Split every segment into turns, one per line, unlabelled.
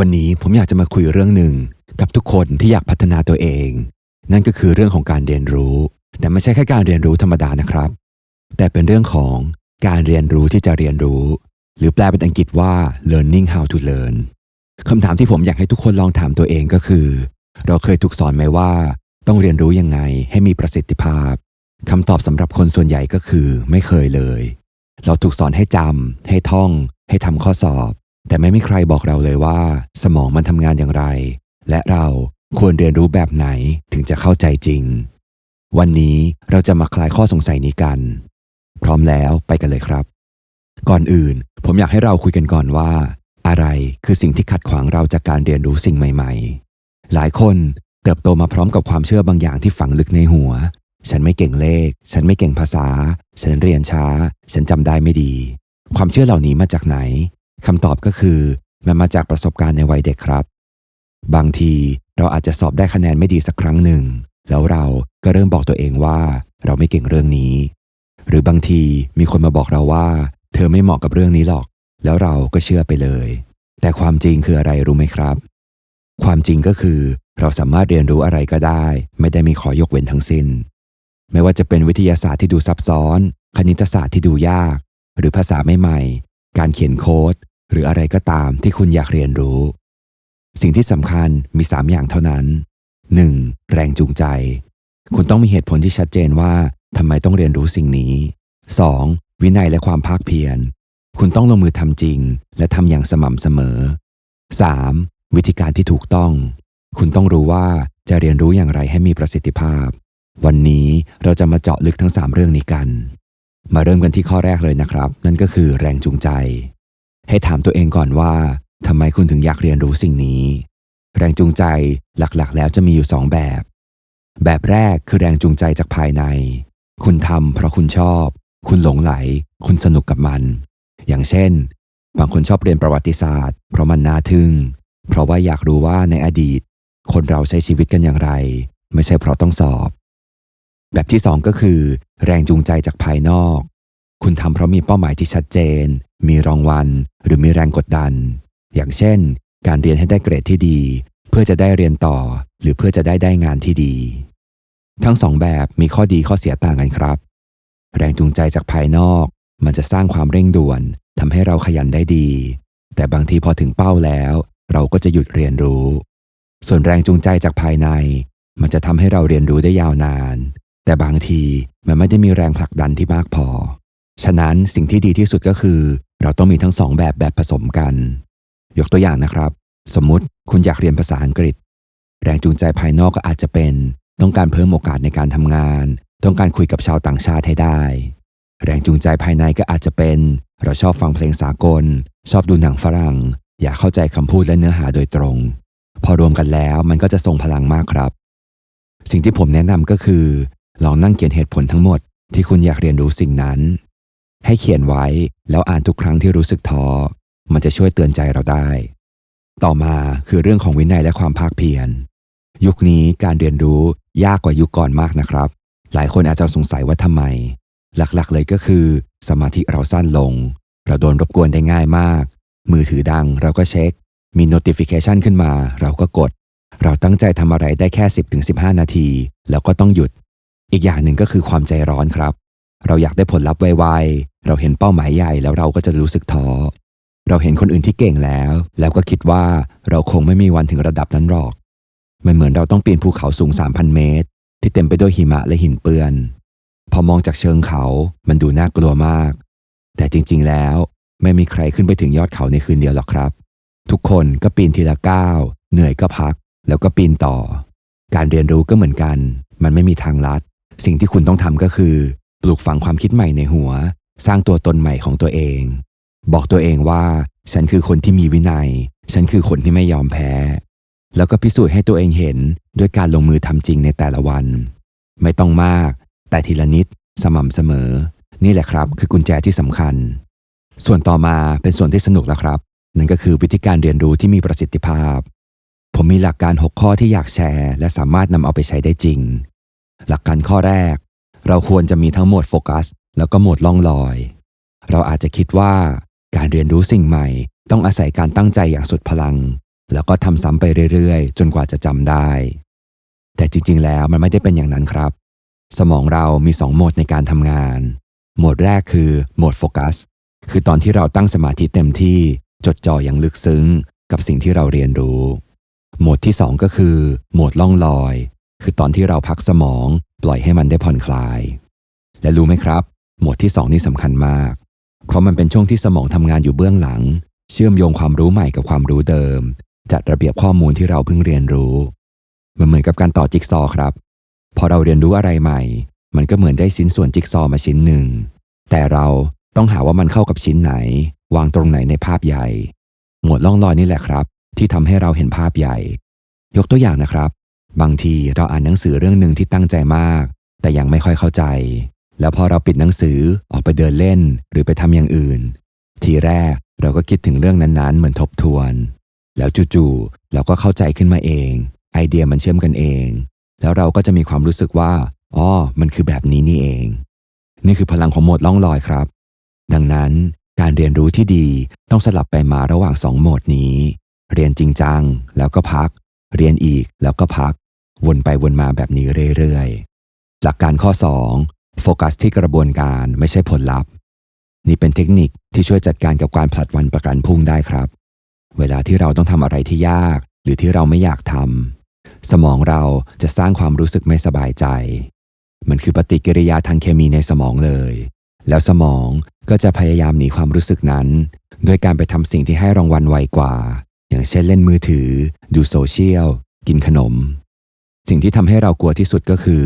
วันนี้ผมอยากจะมาคุยเรื่องหนึ่งกับทุกคนที่อยากพัฒนาตัวเอง นั่นก็คือเรื่องของการเรียนรู้ แต่ไม่ใช่แค่การเรียนรู้ธรรมดานะครับ แต่เป็นเรื่องของการเรียนรู้ที่จะเรียนรู้ หรือแปลเป็นอังกฤษว่า learning how to learn คำถามที่ผมอยากให้ทุกคนลองถามตัวเองก็คือ เราเคยถูกสอนไหมว่า ต้องเรียนรู้ยังไงให้มีประสิทธิภาพคำตอบสำหรับคนส่วนใหญ่ก็คือ ไม่เคยเลย เราถูกสอนให้จำให้ท่อง ให้ทำข้อสอบ แต่ไม่มีใครบอกเราเลยว่า สมองมันทำงานอย่างไร และเราควรเรียนรู้แบบไหนถึงจะเข้าใจจริง วันนี้เราจะมาคลายข้อสงสัยนี้กัน พร้อมแล้วไปกันเลยครับ ก่อนอื่น ผมอยากให้เราคุยกันก่อนว่า อะไรคือสิ่งที่ขัดขวางเราจากการเรียนรู้สิ่งใหม่ ๆ หลายคนเติบโตมาพร้อมกับความเชื่อบางอย่างที่ฝังลึกในหัว ฉันไม่เก่งเลข ฉันไม่เก่งภาษา ฉันเรียนช้า ฉันจำได้ไม่ดี ความเชื่อเหล่านี้มาจากไหน คำตอบก็คือมันมาจากประสบการณ์ในวัยเด็กครับ บางทีเราอาจจะสอบได้คะแนนไม่ดีสักครั้งหนึ่ง แล้วเราก็เริ่มบอกตัวเองว่าเราไม่เก่งเรื่องนี้ หรือบางทีมีคนมาบอกเราว่า เธอไม่เหมาะกับเรื่องนี้หรอก แล้วเราก็เชื่อไปเลย แต่ความจริงคืออะไรรู้ไหมครับ ความจริงก็คือเราสามารถเรียนรู้อะไรก็ได้ ไม่ได้มีขอยกเว้นทั้งสิ้น ไม่ว่าจะเป็นวิทยาศาสตร์ที่ดูซับซ้อน คณิตศาสตร์ที่ดูยาก หรือภาษาใหม่ๆการเขียนโค้ด หรืออะไรก็ตามที่คุณอยากเรียนรู้ สิ่งที่สำคัญมี 3 อย่างเท่านั้น 1. แรงจูงใจ คุณต้องมีเหตุผลที่ชัดเจนว่าทำไมต้องเรียนรู้สิ่งนี้ 2. วินัยและความภาคเพียร คุณต้องลงมือทำจริง และทำอย่างสม่ำเสมอ 3. วิธีการที่ถูกต้อง คุณต้องรู้ว่าจะเรียนรู้อย่างไรให้มีประสิทธิภาพ วันนี้เราจะมาเจาะลึกทั้ง 3 เรื่องนี้กัน มาเริ่มกันที่ข้อแรกเลยนะครับ นั่นก็คือแรงจูงใจ ให้ถามตัวเองก่อนว่าทำไมคุณถึงอยากเรียนรู้สิ่งนี้ แรงจูงใจหลักๆ แล้วจะมีอยู่สองแบบ แบบแรกคือแรงจูงใจจากภายใน คุณทำเพราะคุณชอบ คุณหลงไหล คุณสนุกกับมัน อย่างเช่น บางคนชอบเรียนประวัติศาสตร์ เพราะมันน่าทึ่ง เพราะว่าอยากรู้ว่าในอดีต คนเราใช้ชีวิตกันอย่างไร ไม่ใช่เพราะต้องสอบ แบบที่สองก็คือ แรงจูงใจจากภายนอก คุณทำเพราะมีเป้าหมายที่ชัดเจน มีรางวัล หรือมีแรงกดดัน อย่างเช่น การเรียนให้ได้เกรดที่ดี เพื่อจะได้เรียนต่อ หรือเพื่อจะได้ได้งานที่ดี ทั้งสองแบบมีข้อดีข้อเสียต่างกันครับ แรงจูงใจจากภายนอก มันจะสร้างความเร่งด่วนทำให้เราขยันได้ดี แต่บางทีพอถึงเป้าแล้ว เราก็จะหยุดเรียนรู้ ส่วนแรงจูงใจจากภายใน มันจะทำให้เราเรียนรู้ได้ยาวนาน แต่บางทีมันไม่ได้มีแรงผลักดันที่มากพอ ฉะนั้นสิ่งที่ดีที่สุดก็คือ เราต้องมีทั้งสองแบบแบบผสมกัน ยกตัวอย่างนะครับ สมมุติคุณอยากเรียนภาษาอังกฤษ แรงจูงใจภายนอกก็อาจจะเป็น ต้องการเพิ่มโอกาสในการทำงาน ต้องการคุยกับชาวต่างชาติให้ได้ แรงจูงใจภายในก็อาจจะเป็น เราชอบฟังเพลงสากล ชอบดูหนังฝรั่ง อยากเข้าใจคำพูดและเนื้อหาโดยตรง พอรวมกันแล้วมันก็จะทรงพลังมากครับ สิ่งที่ผมแนะนำก็คือ ลองนั่งเขียนเหตุผลทั้งหมดที่คุณอยากเรียนรู้สิ่งนั้น ให้เขียนไว้แล้วอ่านทุกครั้งที่รู้สึกท้อ มันจะช่วยเตือนใจเราได้ ต่อมาคือเรื่องของวินัยและความภาคเพียร ยุคนี้การเรียนรู้ยากกว่ายุคก่อนมากนะครับ หลายคนอาจจะสงสัยว่าทำไม หลักๆเลยก็คือ สมาธิเราสั้นลง เราโดนรบกวนได้ง่ายมาก มือถือดังเราก็เช็ค มี notification ขึ้นมา เราก็กด เราตั้งใจทำอะไรได้แค่ 10-15 นาที แล้วก็ต้องหยุด อีกอย่างหนึ่งก็คือความใจร้อนครับ เราอยากได้ผลลัพธ์ไว เราเห็นเป้าหมายใหญ่แล้วเราก็จะรู้สึกท้อ เราเห็นคนอื่นที่เก่งแล้ว แล้วก็คิดว่าเราคงไม่มีวันถึงระดับนั้นหรอก มันเหมือนเราต้องปีนภูเขาสูง 3,000 เมตร ที่เต็มไปด้วยหิมะและหินเปื้อน พอมองจากเชิงเขา มันดูน่ากลัวมาก แต่จริงๆแล้วไม่มีใครขึ้นไปถึงยอดเขาในคืนเดียวหรอกครับ ทุกคนก็ปีนทีละก้าวเหนื่อยก็พัก แล้วก็ปีนต่อ การเรียนรู้ก็เหมือนกัน มันไม่มีทางลัด สิ่งที่คุณต้องทำก็คือ ปลูกฝังความคิดใหม่ในหัว สร้างตัวตนใหม่ของตัวเอง บอกตัวเองว่า ฉันคือคนที่มีวินัย ฉันคือคนที่ไม่ยอมแพ้ แล้วก็พิสูจน์ให้ตัวเองเห็นด้วยการลงมือทำจริงในแต่ละวัน ไม่ต้องมาก แต่ทีละนิดสม่ำเสมอ นี่แหละครับ คือกุญแจที่สำคัญ ส่วนต่อมาเป็นส่วนที่สนุกแล้วครับ นั่นก็คือวิธีการเรียนรู้ที่มีประสิทธิภาพ ผมมีหลักการ 6 ข้อที่อยากแชร์ และสามารถนำเอาไปใช้ได้จริง หลักการข้อแรก เราควรจะมีทั้งหมดโฟกัส แล้วก็โหมดล่องลอย เราอาจจะคิดว่าการเรียนรู้สิ่งใหม่ ต้องอาศัยการตั้งใจอย่างสุดพลัง แล้วก็ทำซ้ำไปเรื่อยๆ จนกว่าจะจำได้ แต่จริงๆ แล้วมันไม่ได้เป็นอย่างนั้นครับ สมองเรามีสองโหมดในการทำงาน โหมดแรกคือโหมดโฟกัส คือตอนที่เราตั้งสมาธิเต็มที่จดจ่ออย่างลึกซึ้ง กับสิ่งที่เราเรียนรู้ โหมดที่สองก็คือ โหมดล่องลอย คือตอนที่เราพักสมอง ปล่อยให้มันได้ผ่อนคลาย และรู้ไหมครับ หมดที่สองนี่สำคัญมาก เพราะมันเป็นช่วงที่สมองทำงานอยู่เบื้องหลัง เชื่อมโยงความรู้ใหม่กับความรู้เดิม จัดระเบียบข้อมูลที่เราเพิ่งเรียนรู้ มันเหมือนกับการต่อจิ๊กซอครับ พอเราเรียนรู้อะไรใหม่ มันก็เหมือนได้ชิ้นส่วนจิ๊กซอมาชิ้นหนึ่ง แต่เราต้องหาว่ามันเข้ากับชิ้นไหน วางตรงไหนในภาพใหญ่ หมวดล่องลอยนี่แหละครับ ที่ทำให้เราเห็นภาพใหญ่ ยกตัวอย่างนะครับ บางทีเราอ่านหนังสือเรื่องหนึ่งที่ตั้งใจมาก แต่ยังไม่ค่อยเข้าใจ แล้วพอเราปิดหนังสือออกไปเดินเล่นหรือไปทำอย่างอื่น ทีแรกเราก็คิดถึงเรื่องนั้นๆ เหมือนทบทวน แล้วจู่ๆเราก็เข้าใจขึ้นมาเอง ไอเดียมันเชื่อมกันเอง แล้วเราก็จะมีความรู้สึกว่าอ๋อมันคือแบบนี้นี่เอง นี่คือพลังของโหมดล่องลอยครับ ดังนั้นการเรียนรู้ที่ดีต้องสลับไปมาระหว่างสองโหมดนี้ เรียนจริงจังแล้วก็พัก เรียนอีกแล้วก็พัก วนไปวนมาแบบนี้เรื่อยๆ หลักการข้อ 2 โฟกัสที่กระบวนการไม่ใช่ผลลัพธ์ นี่เป็นเทคนิคที่ช่วยจัดการกับการผลัดวันประกันพรุ่งได้ครับ เวลาที่เราต้องทำอะไรที่ยาก หรือที่เราไม่อยากทำสมองเราจะสร้างความรู้สึกไม่สบายใจ มันคือปฏิกิริยาทางเคมีในสมองเลย แล้วสมองก็จะพยายามหนีความรู้สึกนั้น ด้วยการไปทำสิ่งที่ให้รางวัลไวกว่า อย่างเช่นเล่นมือถือ ดูโซเชียล กินขนม สิ่งที่ทำให้เรากลัวที่สุดก็คือ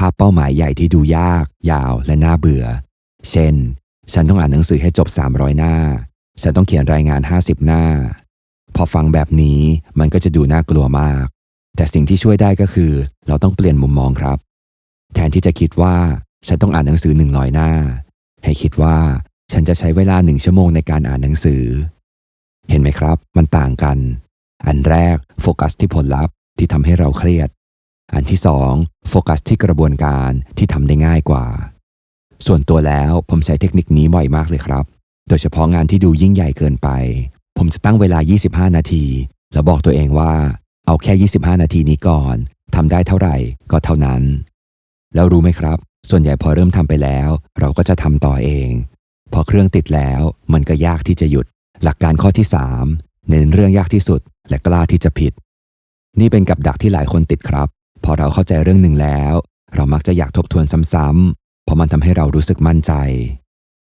ภาพเป้าหมายใหญ่ที่ดูยาก ยาวและน่าเบื่อ เช่น ฉันต้องอ่านหนังสือให้จบ 300 หน้า ฉันต้องเขียนรายงาน 50 หน้า พอฟังแบบนี้มันก็จะดูน่ากลัวมาก แต่สิ่งที่ช่วยได้ก็คือ เราต้องเปลี่ยนมุมมองครับ แทนที่จะคิดว่าฉันต้องอ่านหนังสือหนึ่งร้อยหน้า ให้คิดว่าฉันจะใช้เวลาหนึ่งชั่วโมงในการอ่านหนังสือ เห็นไหมครับ มันต่างกัน อันแรกโฟกัสที่ผลลัพธ์ที่ทำให้เราเครียด อันที่สองโฟกัสที่กระบวนการที่ทำได้ง่ายกว่า ส่วนตัวแล้วผมใช้เทคนิคนี้บ่อยมากเลยครับ โดยเฉพาะงานที่ดูยิ่งใหญ่เกินไป ผมจะตั้งเวลา 25 นาที แล้วบอกตัวเองว่าเอาแค่ 25 นาทีนี้ก่อนทำได้เท่าไหร่ก็เท่านั้น แล้วรู้ไหมครับ ส่วนใหญ่พอเริ่มทำไปแล้ว เราก็จะทำต่อเอง พอเครื่องติดแล้วมันก็ยากที่จะหยุด หลักการข้อที่ 3 เน้นเรื่องยากที่สุดและกล้าที่จะผิด นี่เป็นกับดักที่หลายคนติดครับ อเราเข้าใจเรื่องหนึ่งแล้ว เรามักจะอยากทบทวนซ้ำๆเพราะมันทำให้เรารู้สึกมั่นใจ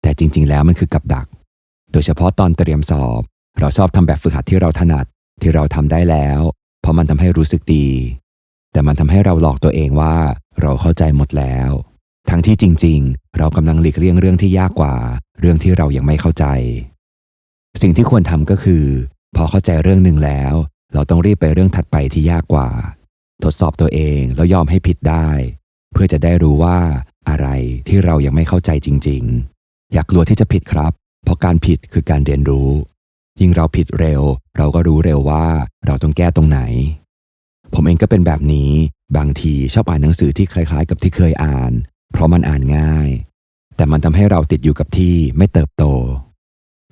แต่จริง ๆ แล้วมันคือกับดัก โดยเฉพาะตอนเตรียมสอบ เราชอบทำแบบฝึกหัดที่เราถนัดที่เราทำได้แล้ว เพราะมันทำให้รู้สึกดี แต่มันทำให้เราหลอกตัวเองว่า เราเข้าใจหมดแล้ว ทั้งที่จริง ๆ เรากำลังหลีกเลี่ยงเรื่องที่ยากกว่า เรื่องที่เรายังไม่เข้าใจ สิ่งที่ควรทำก็คือ พอเข้าใจเรื่องหนึ่งแล้ว เราต้องรีบไปเรื่องถัดไปที่ยากกว่า ทดสอบตัวเองแล้วยอมให้ผิดได้ เพื่อจะได้รู้ว่าอะไรที่เรายังไม่เข้าใจจริง ๆ อย่ากกลัวที่จะผิดครับ เพราะการผิดคือการเรียนรู้ ยิ่งเราผิดเร็ว เราก็รู้เร็วว่าเราต้องแก้ตรงไหน ผมเองก็เป็นแบบนี้บางทีชอบอ่านหนังสือที่คล้ายๆ กับที่เคยอ่าน เพราะมันอ่านง่าย แต่มันทำให้เราติดอยู่กับที่ไม่เติบโต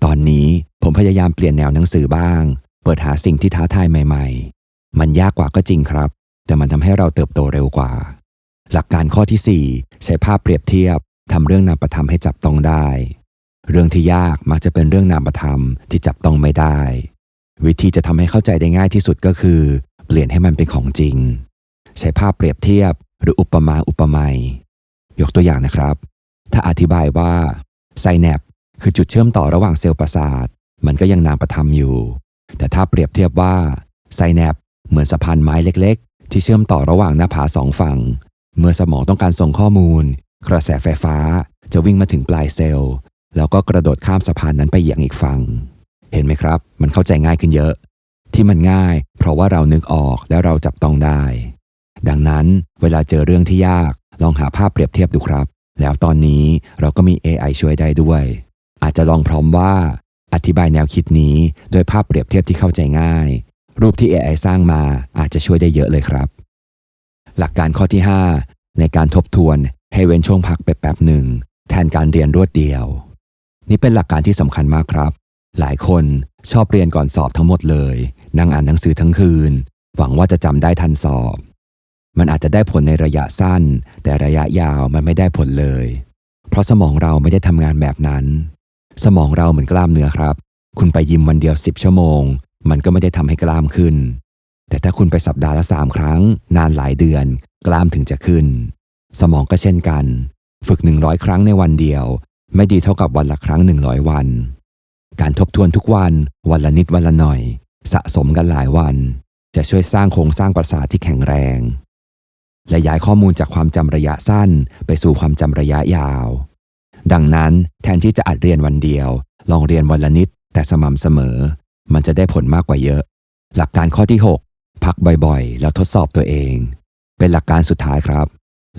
ตอนนี้ผมพยายามเปลี่ยนแนวหนังสือบ้าง เปิดหาสิ่งที่ท้าทายใหม่ ๆ มันยากกว่าก็จริงครับ แต่มันทำให้เราเติบโตเร็วกว่า หลักการข้อที่ 4 ใช้ภาพเปรียบเทียบทำเรื่องนามธรรมให้จับต้องได้ เรื่องที่ยากมักจะเป็นเรื่องนามธรรมที่จับต้องไม่ได้ วิธีจะทำให้เข้าใจได้ง่ายที่สุดก็คือ เปลี่ยนให้มันเป็นของจริง ใช้ภาพเปรียบเทียบ หรืออุปมาอุปไมยยกตัวอย่างนะครับ ถ้าอธิบายว่าไซแนปคือจุดเชื่อมต่อระหว่างเซลล์ประสาท มันก็ยังนามประธรรมอยู่ แต่ถ้าเปรียบเทียบว่าไซแนปเหมือนสะพานไม้เล็ก ที่เชื่อมต่อระหว่างหน้าผาสองฝั่ง เมื่อสมองต้องการส่งข้อมูล กระแสไฟฟ้าจะวิ่งมาถึงปลายเซลล์ แล้วก็กระโดดข้ามสะพานนั้นไปอย่างอีกฝั่ง เห็นไหมครับ มันเข้าใจง่ายขึ้นเยอะ ที่มันง่าย เพราะว่าเรานึกออกและเราจับต้องได้ ดังนั้นเวลาเจอเรื่องที่ยาก ลองหาภาพเปรียบเทียบดูครับ แล้วตอนนี้เราก็มี AI ช่วยได้ด้วย อาจจะลองพร้อมว่า อธิบายแนวคิดนี้โดยภาพเปรียบเทียบที่เข้าใจง่าย รูปที่ AI สร้างมาอาจจะช่วยได้เยอะเลยครับ หลักการข้อที่ 5 ในการทบทวนให้เว้นช่วงพักไปแป๊บหนึ่ง แทนการเรียนรวดเดียว นี่เป็นหลักการที่สำคัญมากครับ หลายคนชอบเรียนก่อนสอบทั้งหมดเลย นั่งอ่านหนังสือทั้งคืน หวังว่าจะจำได้ทันสอบ มันอาจจะได้ผลในระยะสั้น แต่ระยะยาวมันไม่ได้ผลเลย เพราะสมองเราไม่ได้ทำงานแบบนั้น สมองเราเหมือนกล้ามเนื้อครับ คุณไปยิมวันเดียวสิบชั่วโมง มันก็ไม่ได้ทำให้กล้ามขึ้น แต่ถ้าคุณไปสัปดาห์ละสามครั้ง นานหลายเดือน กล้ามถึงจะขึ้น สมองก็เช่นกัน ฝึกหนึ่งร้อยครั้งในวันเดียว ไม่ดีเท่ากับวันละครั้งหนึ่งร้อยวัน การทบทวนทุกวัน วันละนิดวันละหน่อย สะสมกันหลายวัน จะช่วยสร้างโครงสร้างประสาทที่แข็งแรง และย้ายข้อมูลจากความจำระยะสั้น ไปสู่ความจำระยะยาว ดังนั้นแทนที่จะอัดเรียนวันเดียว ลองเรียนวันละนิดแต่สม่ำเสมอ มันจะได้ผลมากกว่าเยอะ หลักการข้อที่ 6 พักบ่อยๆ แล้วทดสอบตัวเอง เป็นหลักการสุดท้ายครับ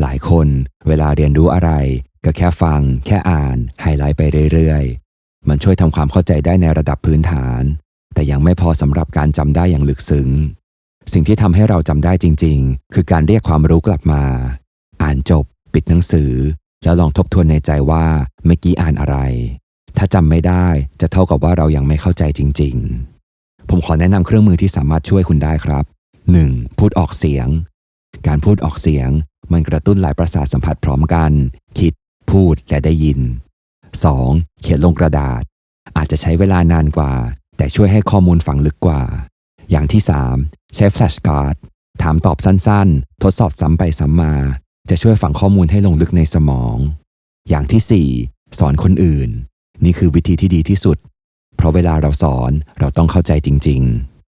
หลายคนเวลาเรียนรู้อะไร ก็แค่ฟัง แค่อ่านไฮไลท์ไปเรื่อยๆ มันช่วยทำความเข้าใจได้ในระดับพื้นฐาน แต่ยังไม่พอสำหรับการจำได้อย่างลึกซึ้งสิ่งที่ทำให้เราจำได้จริง ๆ คือการเรียกความรู้กลับมา อ่านจบ ปิดหนังสือ แล้วลองทบทวนในใจว่าเมื่อกี้อ่านอะไร ถ้าจำไม่ได้จะเท่ากับว่าเรายังไม่เข้าใจจริง ๆ ผมขอแนะนำเครื่องมือที่สามารถช่วยคุณได้ครับ 1. พูดออกเสียง การพูดออกเสียง มันกระตุ้นหลายประสาทสัมผัสพร้อมกัน คิด พูดและได้ยิน 2. เขียนลงกระดาษ อาจจะใช้เวลานานกว่า แต่ช่วยให้ข้อมูลฝังลึกกว่า อย่างที่ 3 ใช้แฟลชการ์ดถามตอบสั้นๆ ทดสอบซ้ำไปซ้ำมา จะช่วยฝังข้อมูลให้ลงลึกในสมอง อย่างที่ 4 สอนคนอื่น นี่คือวิธีที่ดีที่สุด เพราะเวลาเราสอนเราต้องเข้าใจจริง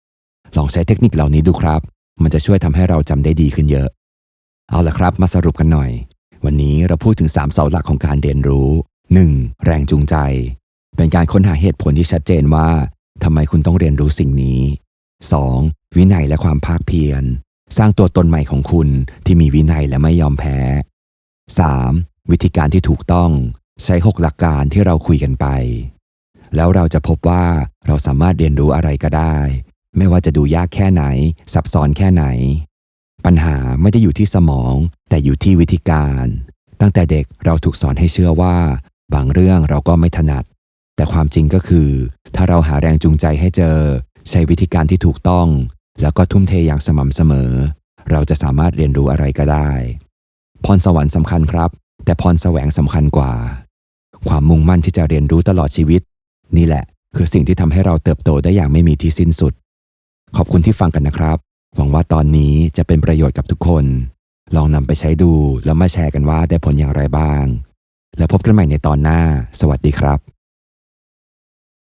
ๆ ลองใช้เทคนิคเหล่านี้ดูครับ มันจะช่วยทำให้เราจำได้ดีขึ้นเยอะ เอาละครับ มาสรุปกันหน่อย วันนี้เราพูดถึง 3 เสาหลักของการเรียนรู้ 1. แรงจูงใจ เป็นการค้นหาเหตุผลที่ชัดเจนว่าทำไมคุณต้องเรียนรู้สิ่งนี้ 2. วินัยและความภาคเพียร สร้างตัวตนใหม่ของคุณที่มีวินัยและไม่ยอมแพ้ 3. วิธีการที่ถูกต้อง ใช้ 6 หลักการที่เราคุยกันไป แล้วเราจะพบว่าเราสามารถเรียนรู้อะไรก็ได้ ไม่ว่าจะดูยากแค่ไหน ซับซ้อนแค่ไหน ปัญหาไม่ได้อยู่ที่สมอง แต่อยู่ที่วิธีการ ตั้งแต่เด็กเราถูกสอนให้เชื่อว่า บางเรื่องเราก็ไม่ถนัด แต่ความจริงก็คือ ถ้าเราหาแรงจูงใจให้เจอ ใช้วิธีการที่ถูกต้อง แล้วก็ทุ่มเทอย่างสม่ำเสมอ เราจะสามารถเรียนรู้อะไรก็ได้ พรสวรรค์สำคัญครับ แต่พรแสวงสำคัญกว่า ความมุ่งมั่นที่จะเรียนรู้ตลอดชีวิต นี่แหละ คือสิ่งที่ทำให้เราเติบโตได้อย่างไม่มีที่สิ้นสุด ขอบคุณที่ฟังกันนะครับ หวังว่าตอนนี้จะเป็นประโยชน์กับทุกคน ลองนำไปใช้ดูแล้วมาแชร์กันว่าได้ผลอย่างไรบ้าง แล้วพบกันใหม่ในตอนหน้า สวัสดีครับ